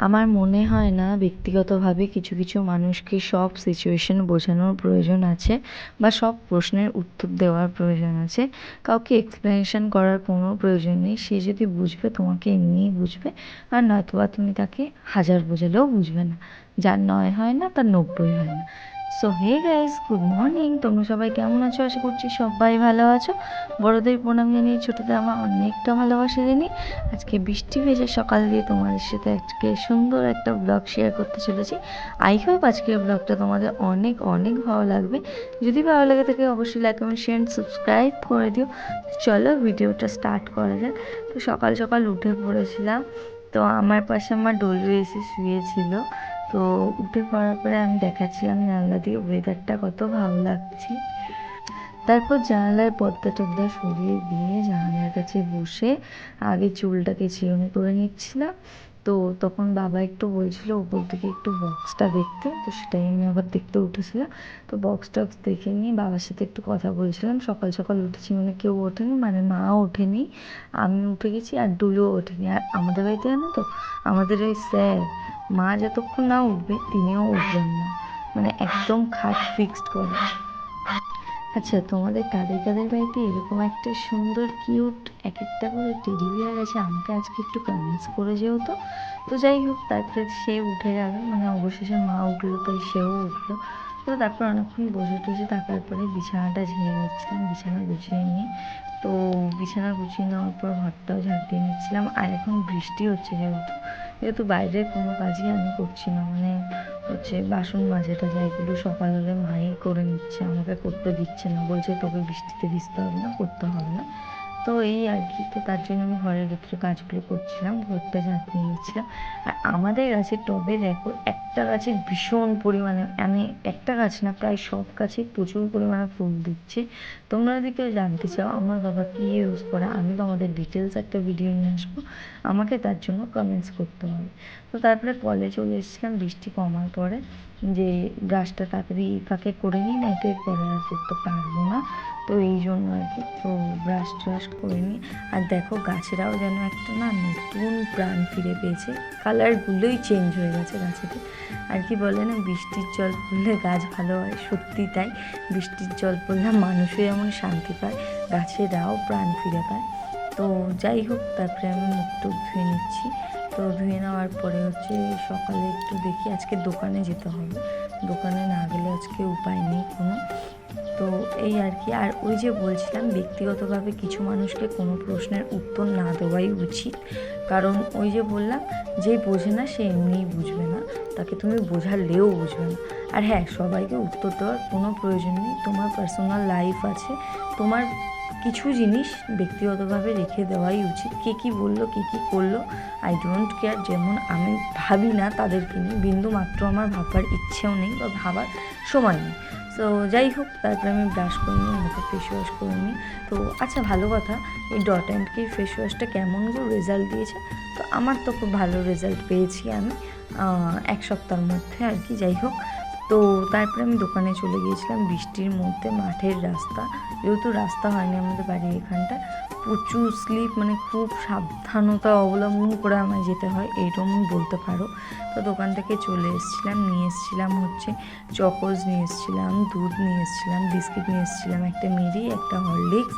আমার মনে হয় না ব্যক্তিগতভাবে কিছু কিছু মানুষকে সব সিচুয়েশন বোঝানোর প্রয়োজন আছে বা সব প্রশ্নের উত্তর দেওয়ার প্রয়োজন আছে। কাউকে এক্সপ্লেনেশন করার কোনো প্রয়োজন নেই। সে যদি বুঝবে, তোমাকে এমনিই বুঝবে। আর নয়তোবা তুমি তাকে হাজার বোঝালেও বুঝবে না। যার নয় হয় না, তার নব্বই হয় না। So hey guys good morning তোমরা সবাই কেমন আছো? আশা করছি সবাই ভালো আছো। বড়দের প্রণাম জানিয়ে ছোটোদের আমার অনেকটা ভালোবাসা জানি আজকে বৃষ্টি ভেজে সকাল দিয়ে তোমাদের সাথে আজকে সুন্দর একটা ব্লগ শেয়ার করতে চলেছি। আই হোপ আজকের ব্লগটা তোমাদের অনেক অনেক ভালো লাগবে। যদি ভালো লাগে থাকে অবশ্যই লাইক কমেন্ট শেয়ার সাবস্ক্রাইব করে দিও। চলো ভিডিওটা স্টার্ট করা যাক। তো সকাল সকাল উঠে পড়েছিলাম। তো আমার পাশে আমার ডলু এসে শুয়েছিল। তো উঠে পড়ার পরে আমি দেখাচ্ছিলাম জানলা দিয়ে ওয়েদারটা কত ভালো লাগছে। তারপর জানালার পর্দা টর্দা সরিয়ে দিয়ে জানালার কাছে বসে আগে চুলটাকে চিরুনি করে নিচ্ছিলাম। তো তখন বাবা একটু বলছিল ওপর দিকে একটু বক্সটা দেখতে? তো সেটাই আমি আবার দেখতে উঠেছিলাম। তো বক্স টক্স দেখে নিয়ে বাবার সাথে একটু কথা বলছিলাম। সকাল সকাল উঠেছি মানে কেউ ওঠেনি মানে মা ওঠেনি। আমি উঠে গেছি আর ডুলুও ওঠেনি। আর আমাদের বাড়িতে জানো তো? আমাদের ওই স্যার মা যতক্ষণ না উঠবে, তিনিও উঠবেন না। মানে একদম খাট ফিক্সড করে। আচ্ছা তোমাদের কাদের কাদের বাড়িতে এরকম একটা সুন্দর কিউট এক একটা করে টেডি বিয়ার আছে, আমাকে আজকে একটু কনভিন্স করে যেও তো। তো যাই হোক, তারপরে সে উঠে যাবে মানে অবশেষে মা উঠল, তাই সেও উঠল। তো তারপর অনেকক্ষণ বসে টসে থাকার পরে বিছানাটা ঝেড়ে নিচ্ছিলাম, বিছানা গুছিয়ে নিয়ে। তো বিছানা গুছিয়ে নেওয়ার পর ঘরটাও ঝাড় দিয়ে নিচ্ছিলাম। আর এখন বৃষ্টি হচ্ছে যেহেতু। যেহেতু বাইরে কোনো কাজই আমি করছি না মানে হচ্ছে বাসন মাজাটা টাজা এগুলো সকাল হলে মাই করে নিচ্ছে, আমাকে করতে দিচ্ছে না, বলছে তোকে বৃষ্টিতে ভিজতে হবে না, করতে হবে না। তো এই আর কি, তো তার জন্য আমি ঘরের ভেতরে কাজগুলো করছিলাম ঘরটা ঝাঁকিয়ে নিচ্ছিলাম আর আমাদের গাছের টবে দেখো, একটা গাছে ভীষণ পরিমাণে মানে একটা গাছ না, প্রায় সব গাছে প্রচুর পরিমাণে ফুল দিচ্ছে। তোমরা যদি কেউ জানতে চাও, আমার বাবা কী ইউজ করে, আমি তোমাদের ডিটেলস একটা ভিডিও নিয়ে আসব। আমাকে তার জন্য কমেন্টস করতে হবে। তো তারপরে কলে চলে এসেছিলাম, বৃষ্টি কমার পরে, যে ব্রাশটা তাড়াতাড়ি ফাঁকে করে নিই, না এতে পরে আর করতে পারব না। তো এই জন্য আর কি, তো ব্রাশ ট্রাশ করে নিই আর দেখো গাছেরাও যেন একটা না নতুন প্রাণ ফিরে পেয়েছে। কালারগুলোই চেঞ্জ হয়ে গেছে গাছেতে। আর কি বলে না, বৃষ্টির জল পড়লে গাছ ভালো হয়, সত্যি তাই। বৃষ্টির জল পড়লে মানুষও যেমন শান্তি পায়, গাছেরাও প্রাণ ফিরে পায়। তো যাই হোক, তারপরে আমি মুখ ধুয়ে নিচ্ছি। তো ধুয়ে নেওয়ার পরে হচ্ছে সকালে একটু দেখি, আজকে দোকানে যেতে হবে। দোকানে না গেলে আজকে উপায় নেই কোনো। তো এই আর কি। আর ওই যে বলছিলাম, ব্যক্তিগতভাবে কিছু মানুষকে কোনো প্রশ্নের উত্তর না দেওয়াই উচিত। কারণ ওই যে বললাম যে বোঝে না, সে এমনিই বুঝবে না। তাকে তুমি বোঝালেও বুঝবে না। আর হ্যাঁ সবাইকে উত্তর দেওয়ার কোনো প্রয়োজন নেই। তোমার পার্সোনাল লাইফ আছে। তোমার কিছু জিনিস ব্যক্তিগতভাবে রেখে দেওয়াই উচিত। কে কী বলল, কে কী করল আই ডোন্ট কেয়ার যেমন আমি ভাবি না তাদেরকে নিয়ে। বিন্দু মাত্র আমার ভাববার ইচ্ছেও নেই বা ভাবার সময় নেই। তো যাই হোক তারপরে আমি ব্রাশ করে নিই মুখে ফেস ওয়াশ করে নিই। তো আচ্ছা ভালো কথা, এই ডট অ্যান্ড কি ফেস ওয়াশটা কেমন রেজাল্ট দিয়েছে? তো, আমার তো খুব ভালো রেজাল্ট পেয়েছি আমি এক সপ্তাহের মধ্যে আর কি যাই হোক তো, তারপরে আমি দোকানে চলে গিয়েছিলাম, বৃষ্টির মধ্যে, মাঠের রাস্তা। যেহেতু রাস্তা হয়নি আমাদের বাড়ির এখানটা প্রচুর স্লিপ মানে খুব সাবধানতা অবলম্বন করে আমায় যেতে হয়, এইরকম বলতে পারো। তো দোকান থেকে চলে এসেছিলাম, নিয়ে এসেছিলাম হচ্ছে চকোজ, নিয়ে এসেছিলাম দুধ, নিয়ে এসেছিলাম বিস্কিট, নিয়ে এসেছিলাম একটা মিরি, একটা হরলিক্স,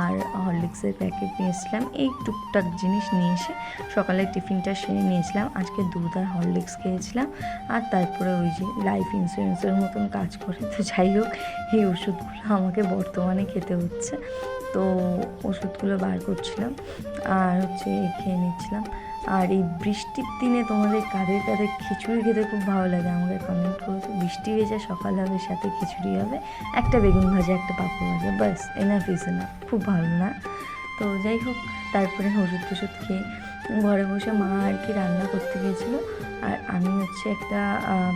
আর হরলিক্সের প্যাকেট নিয়ে এসেছিলাম, এই টুকটাক জিনিস নিয়ে এসে সকালে টিফিনটা সেরে নিয়েছিলাম আজকে দুধ আর হরলিক্স খেয়েছিলাম, আর তারপরে ওই যে লাইফ ইন্স্যুরেন্সের মতন কাজ করে। তো যাই হোক, এই ওষুধগুলো আমাকে বর্তমানে খেতে হচ্ছে। তো ওষুধগুলো বার করছিলাম আর হচ্ছে খেয়ে নিচ্ছিলাম। আর এই বৃষ্টির দিনে তোমাদের কাদের কাদের খিচুড়ি খেতে খুব ভালো লাগে। আমাকে কমেন্ট করো বৃষ্টি ভেজা সকাল হবে, সাথে খিচুড়ি হবে, একটা বেগুন ভাজা, একটা পাপড় ভাজা, ব্যাস এনাফ ইজ এনাফ খুব ভালো না? তো যাই হোক, তারপরে ওষুধ টষুধ খেয়ে ঘরে বসে মা আর কি রান্না করতে গিয়েছিল। আর আমি হচ্ছে একটা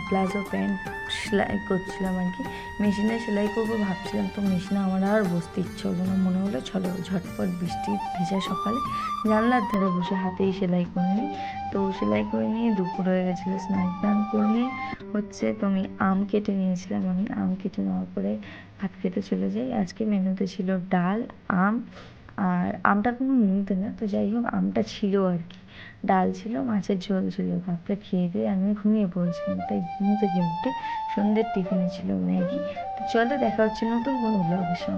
প্লাজো প্যান্ট সেলাই করছিলাম আর কি। মেশিনে সেলাই করব ভাবছিলাম, তো মেশিনে আমার আর বসতে ইচ্ছে হলো না। মনে হলো চলো ঝটপট বৃষ্টি ভেজা সকালে। জানলার ধারে বসে হাতেই সেলাই করে নিই। তো সেলাই করে নিয়ে দুপুর হয়ে গেছিল, স্নান টান করে নিয়ে হচ্ছে তো আমি আম কেটে নিয়েছিলাম। আমি আম কেটে নেওয়ার পরে ভাত খেতে চলে যাই। আজকে মেনুতে ছিল ডাল, আম আর আমটা কোনো মেনুতে না, তো যাই হোক, আমটা ছিল আর কি। ডাল ছিল, মাছের ঝোল ছিল, তারপরে খেয়ে দিয়ে আমি ঘুমিয়ে পড়েছিলাম, তাই ঘুম থেকে উঠে সন্ধ্যের টিফিনে ছিল ম্যাগি। তো চলো, দেখা হচ্ছে নতুন কোনো ব্লগের সঙ্গে।